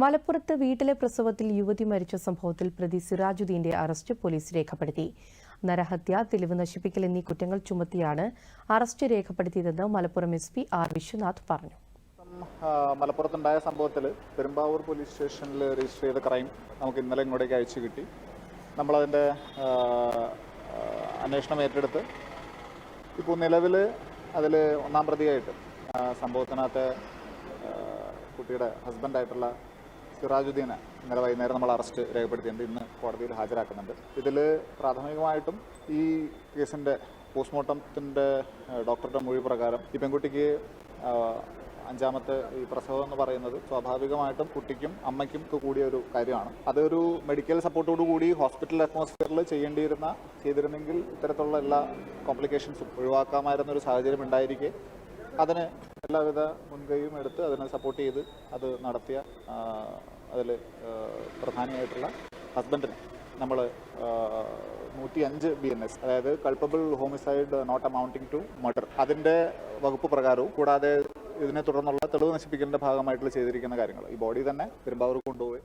മലപ്പുറത്ത് വീട്ടിലെ പ്രസവത്തിൽ യുവതി മരിച്ച സംഭവത്തിൽ പ്രതി സിറാജുദ്ദീന്റെ അറസ്റ്റ് പോലീസ് രേഖപ്പെടുത്തി. നരഹത്യ തെളിവ് നശിപ്പിക്കൽ എന്നീ കുറ്റങ്ങൾ ചുമത്തിയാണ് arrest രേഖപ്പെടുത്തിയതെന്ന് Malappuram S P R Viswanath പറഞ്ഞു. മലപ്പുറത്തുണ്ടായ സംഭവത്തിൽ പെരുമ്പാവൂർ പോലീസ് സ്റ്റേഷനിൽ രജിസ്റ്റർ ചെയ്ത ക്രൈം നമുക്ക് ഇന്നലെ ഇങ്ങോട്ടേക്ക് അയച്ചു കിട്ടി. നമ്മളതിന്റെ അന്വേഷണം ഏറ്റെടുത്ത് ഇപ്പോൾ നിലവിൽ അതിൽ ഒന്നാം പ്രതിയായിട്ട് സംഭവത്തിനകത്തെ കുട്ടിയുടെ ഹസ്ബൻഡായിട്ടുള്ള സിറാജുദ്ദീനെ ഇന്നലെ വൈകുന്നേരം നമ്മൾ അറസ്റ്റ് രേഖപ്പെടുത്തിയിട്ടുണ്ട്. ഇന്ന് കോടതിയിൽ ഹാജരാക്കുന്നുണ്ട്. ഇതിൽ പ്രാഥമികമായിട്ടും ഈ കേസിന്റെ പോസ്റ്റ്മോർട്ടത്തിന്റെ ഡോക്ടറുടെ മൊഴി പ്രകാരം ഈ പെൺകുട്ടിക്ക് അഞ്ചാമത്തെ ഈ പ്രസവം എന്ന് പറയുന്നത് സ്വാഭാവികമായിട്ടും കുട്ടിക്കും അമ്മയ്ക്കും കൂടിയ ഒരു കാര്യമാണ്. അതൊരു മെഡിക്കൽ സപ്പോർട്ടോടു കൂടി ഹോസ്പിറ്റൽ അറ്റ്മോസ്ഫിയറിൽ ചെയ്യേണ്ടിയിരുന്ന ചെയ്തിരുന്നെങ്കിൽ ഇത്തരത്തിലുള്ള എല്ലാ കോംപ്ലിക്കേഷൻസും ഒഴിവാക്കാമായിരുന്ന ഒരു സാഹചര്യം ഉണ്ടായിരിക്കെ. അതിന് എല്ലാവിധ മുൻകൈയും എടുത്ത് അതിനെ സപ്പോർട്ട് ചെയ്ത് അത് നടത്തിയ അതിൽ പ്രധാനമായിട്ടുള്ള ഹസ്ബൻഡിനെ നമ്മൾ നൂറ്റി അഞ്ച് ബി എൻ എസ് അതായത് culpable homicide not amounting to murder അതിന്റെ വകുപ്പ് പ്രകാരവും കൂടാതെ ഇതിനെ തുടർന്നുള്ള തെളിവ് നശിപ്പിക്കലിന്റെ ഭാഗമായിട്ടുള്ള ചെയ്തിരിക്കുന്ന കാര്യങ്ങൾ. ഈ ബോഡി തന്നെ പെരുമ്പാവൂർ കൊണ്ടുപോയി